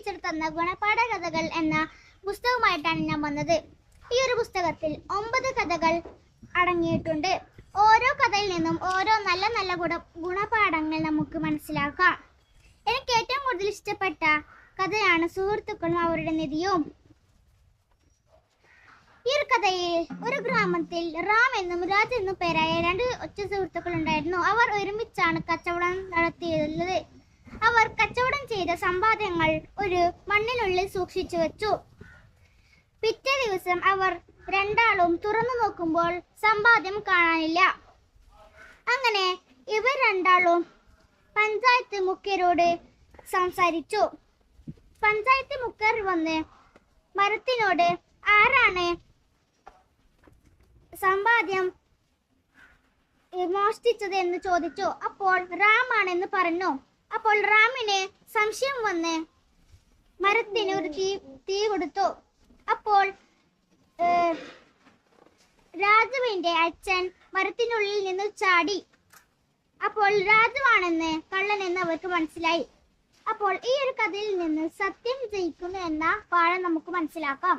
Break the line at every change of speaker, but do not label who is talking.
Teacher തന്ന ഗുണപാഠ കഥകൾ എന്ന പുസ്തകമായിട്ടാണ് ഞാൻ വന്നത്. ഈ ഒരു പുസ്തകത്തിൽ ഒമ്പത് കഥകൾ അടങ്ങിയിട്ടുണ്ട്. ഓരോ കഥയിൽ നിന്നും ഓരോ നല്ല നല്ല ഗുണ ഗുണപാഠങ്ങൾ നമുക്ക് മനസ്സിലാക്കാം. എനിക്ക് ഏറ്റവും കൂടുതൽ ഇഷ്ടപ്പെട്ട കഥയാണ് സുഹൃത്തുക്കളും അവരുടെ നിധിയും. ഈ ഒരു കഥയിൽ ഒരു ഗ്രാമത്തിൽ റാം എന്നും രാജ് എന്നും പേരായ രണ്ട് ഒറ്റ സുഹൃത്തുക്കൾ ഉണ്ടായിരുന്നു. അവർ ഒരുമിച്ചാണ് കച്ചവടം നടത്തിയിരുന്നത്. ചെയ്ത സമ്പാദ്യങ്ങൾ ഒരു മണ്ണിനുള്ളിൽ സൂക്ഷിച്ചു വെച്ചു. പിറ്റേ ദിവസം അവർ രണ്ടാളും തുറന്നു നോക്കുമ്പോൾ സമ്പാദ്യം കാണാനില്ല. അങ്ങനെ ഇവർ രണ്ടാളും പഞ്ചായത്ത് മുഖ്യരോട് സംസാരിച്ചു. പഞ്ചായത്ത് മുഖ്യർ വന്ന് മരത്തിനോട് ആരാണ് സമ്പാദ്യം മോഷ്ടിച്ചത് എന്ന് ചോദിച്ചു. അപ്പോൾ റാമാണെന്ന് പറഞ്ഞു. അപ്പോൾ റാമിന് സംശയം വന്ന് മരത്തിന് ഒരു തീ തീ കൊടുത്തു. അപ്പോൾ രാജുവിന്റെ അച്ഛൻ മരത്തിനുള്ളിൽ നിന്ന് ചാടി. അപ്പോൾ രാജുവാണെന്ന് കള്ളൻ എന്ന് അവർക്ക് മനസ്സിലായി. അപ്പോൾ ഈ ഒരു കഥയിൽ നിന്ന് സത്യം ജയിക്കുന്നു എന്ന പാഠം നമുക്ക് മനസ്സിലാക്കാം.